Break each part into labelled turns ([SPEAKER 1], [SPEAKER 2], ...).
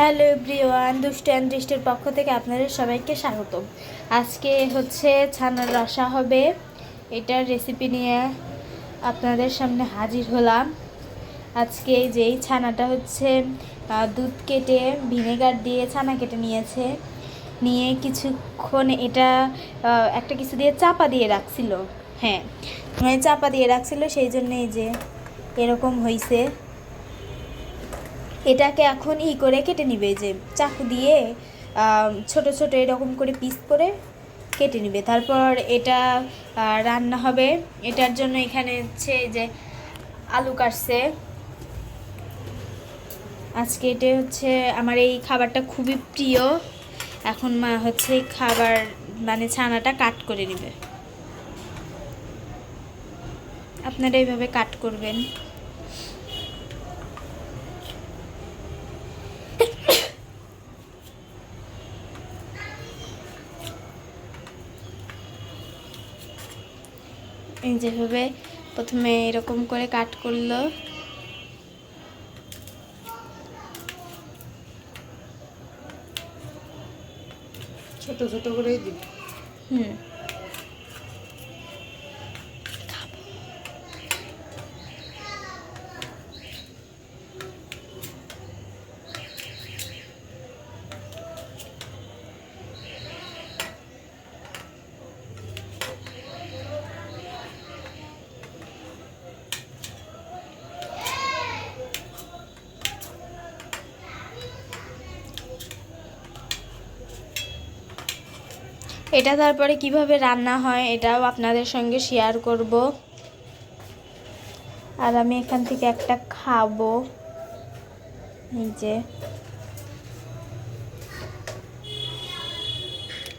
[SPEAKER 1] Hello everyone, দুষ্ট and দৃষ্টির পক্ষ থেকে আপনাদের সবাইকে স্বাগত আজকে হচ্ছে ছানার রসা হবে। এটার রেসিপি নিয়ে আপনাদের সামনে হাজির হলাম। আজকে যেই ছানাটা হচ্ছে দুধ কেটে ভিনেগার দিয়ে ছানা কেটে নিয়েছে, নিয়ে কিছুক্ষণ এটা একটা কিছু দিয়ে চাপা দিয়ে রাখছিল। হ্যাঁ মানে চাপা দিয়ে রাখছিল, সেই জন্য এই যে এরকম হয়েছে এটাকে এখন ই করে কেটে নিবে যে চাকু দিয়ে ছোট ছোট এরকম করে পিস করে কেটে নিবে। তারপর এটা রান্না হবে। এটার জন্য এখানে হচ্ছে যে আলু কাটছে। আজকে এটা হচ্ছে আমার এই খাবারটা খুবই প্রিয়। এখন মা হচ্ছে খাবার মানে ছানাটা কাট করে নেবে। আপনারা এইভাবে কাট করবেন। যেভাবে প্রথমে এরকম করে কাট করল।
[SPEAKER 2] ছোট ছোট করেই দিবি।
[SPEAKER 1] হুম। এটা তারপরে কীভাবে রান্না হয়, এটাও আপনাদের সঙ্গে শেয়ার করব। আর আমি এখান থেকে একটা খাব। যে।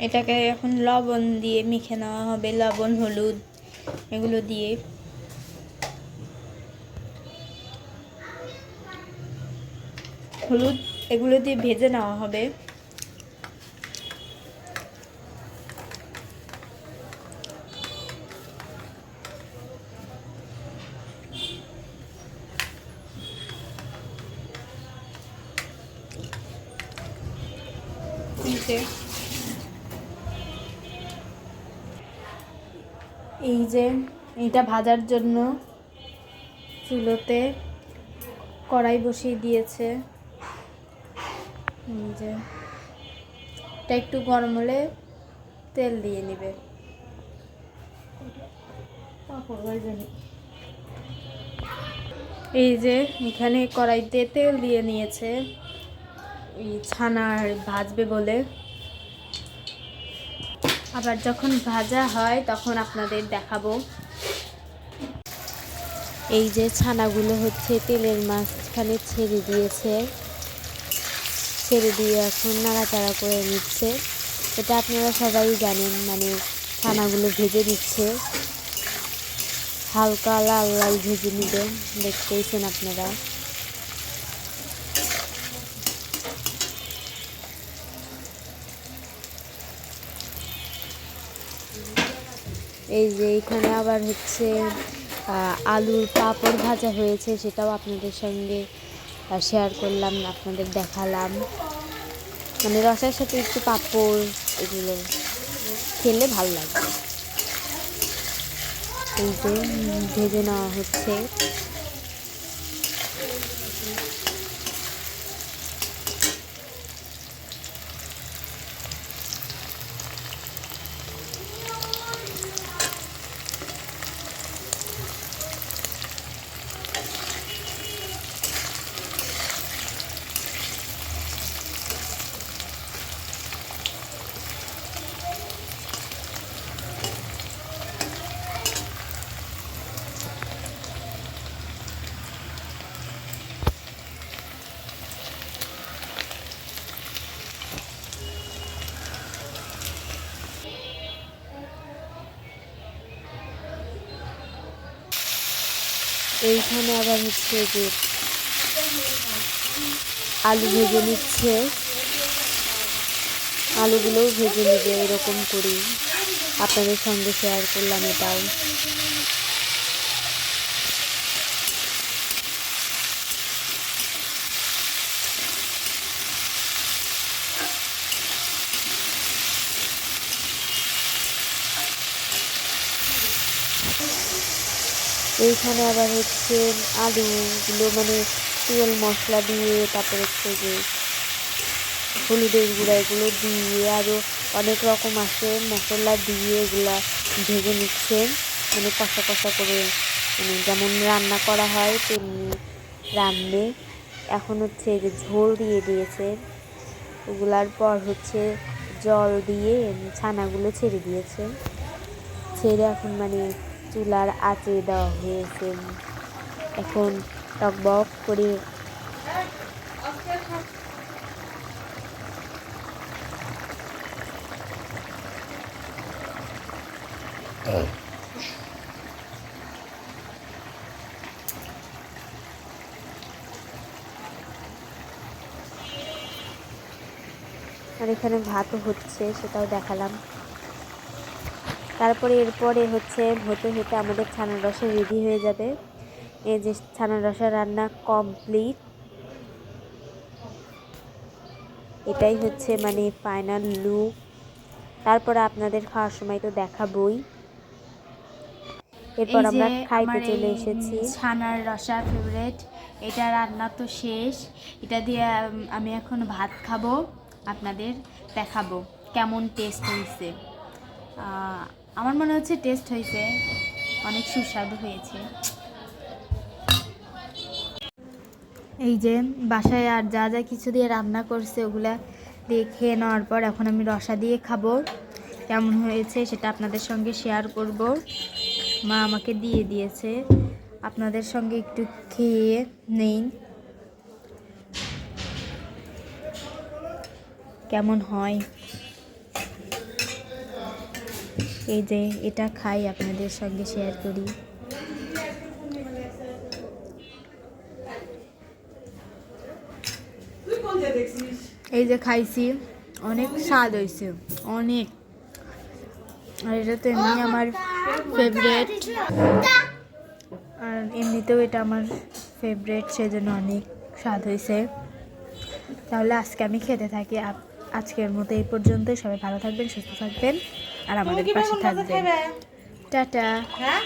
[SPEAKER 1] এটাকে এখন লবণ দিয়ে মেখে নেওয়া হবে, লবণ, হলুদ, এগুলো দিয়ে। হলুদ এগুলো দিয়ে ভেজে নেওয়া হবে। যে এই যে এইটা ভাজার জন্য চুলোতে কড়াই বসিয়ে দিয়েছে। এই যে, এটা একটু গরম হলে তেল দিয়ে নেবে। এই যে, এখানে কড়াইতে তেল দিয়ে নিয়েছে। ছানার ভাজবে বলে। আবার যখন ভাজা হয়, তখন আপনাদের দেখাবো। এই যে ছানাগুলো হচ্ছে তেলের মাঝখানে ছেড়ে দিয়েছে। ছেড়ে দিয়ে এখন নাড়াচাড়া করে নিচ্ছে। এটা আপনারা সবাই জানেন মানে ছানাগুলো ভেজে নিচ্ছে। হালকা লাল লাল ভেজে নিবে দেখতেইছেন আপনারা। এই যে এখানে আবার হচ্ছে আলুর পাঁপড় ভাজা হয়েছে, সেটাও আপনাদের সঙ্গে শেয়ার করলাম, আপনাদের দেখালাম। মানে রসের সাথে একটু পাঁপড় এগুলো খেলে ভালো লাগবে এই যে ভেজে নেওয়া হচ্ছে। এইখানে আবার হচ্ছে যে আলু ভেজে নিচ্ছে। আলুগুলোও ভেজে নেবে, এরকম করি আপনাদের সঙ্গে শেয়ার করলাম এটাও।
[SPEAKER 3] এইখানে আবার হচ্ছে আলুগুলো মানে তেল মশলা দিয়ে, তারপর হচ্ছে যে হলুদের গুঁড়া এগুলো দিয়ে আরও অনেক রকম আসে, মশলা দিয়ে এগুলা ভেজে নিচ্ছে মানে কষা কষা করে মানে যেমন রান্না করা হয় তেমনি রান্নে। এখন হচ্ছে যে ঝোল দিয়ে দিয়েছে। ওগুলার পর হচ্ছে জল দিয়ে ছানাগুলো ছেড়ে দিয়েছে। ছেড়ে এখন মানে চুলার আঁচে দেওয়া হয়েছে। এখন টকবক করে আর এখানে ভাতও হচ্ছে সেটাও দেখালাম। তারপরে এরপরে হচ্ছে হতে হতে আমাদের ছানার রসা রেডি হয়ে যাবে। এই যে ছানার রসা রান্না কমপ্লিট এটাই হচ্ছে মানে ফাইনাল লুক তারপরে আপনাদের খাওয়ার সময় তো দেখাবই। এরপর আমরা খাইতে চলে এসেছি।
[SPEAKER 1] ছানার রসা ফেভারেট এটা রান্না তো শেষ। এটা দিয়ে আমি এখন ভাত খাব আপনাদের দেখাবো কেমন টেস্ট হয়েছে। আমার মনে হচ্ছে টেস্ট হয়েছে, অনেক সুস্বাদু হয়েছে। এই যে বাসায় আর যা যা কিছু দিয়ে রান্না করছে, ওগুলা দিয়ে খেয়ে নেওয়ার পর এখন আমি রসা দিয়ে খাব। কেমন হয়েছে সেটা আপনাদের সঙ্গে শেয়ার করব। মা আমাকে দিয়ে দিয়েছে। আপনাদের সঙ্গে একটু খেয়ে নেই। কেমন হয়? এই যে এটা খাই আপনাদের সঙ্গে শেয়ার করি। এই যে খাইছি, অনেক স্বাদ হয়েছে অনেক। আর এটা তো এমনি আমার ফেভারেট আর এমনিতেও এটা আমার ফেভারেট সেজন্য অনেক স্বাদ হয়েছে তাহলে আজকে আমি খেতে থাকি আজকের মতো এই পর্যন্তই। সবাই ভালো থাকবেন, সুস্থ থাকবেন। আর আমাদের পাশে থাকবেন। টাটা।
[SPEAKER 2] হ্যাঁ?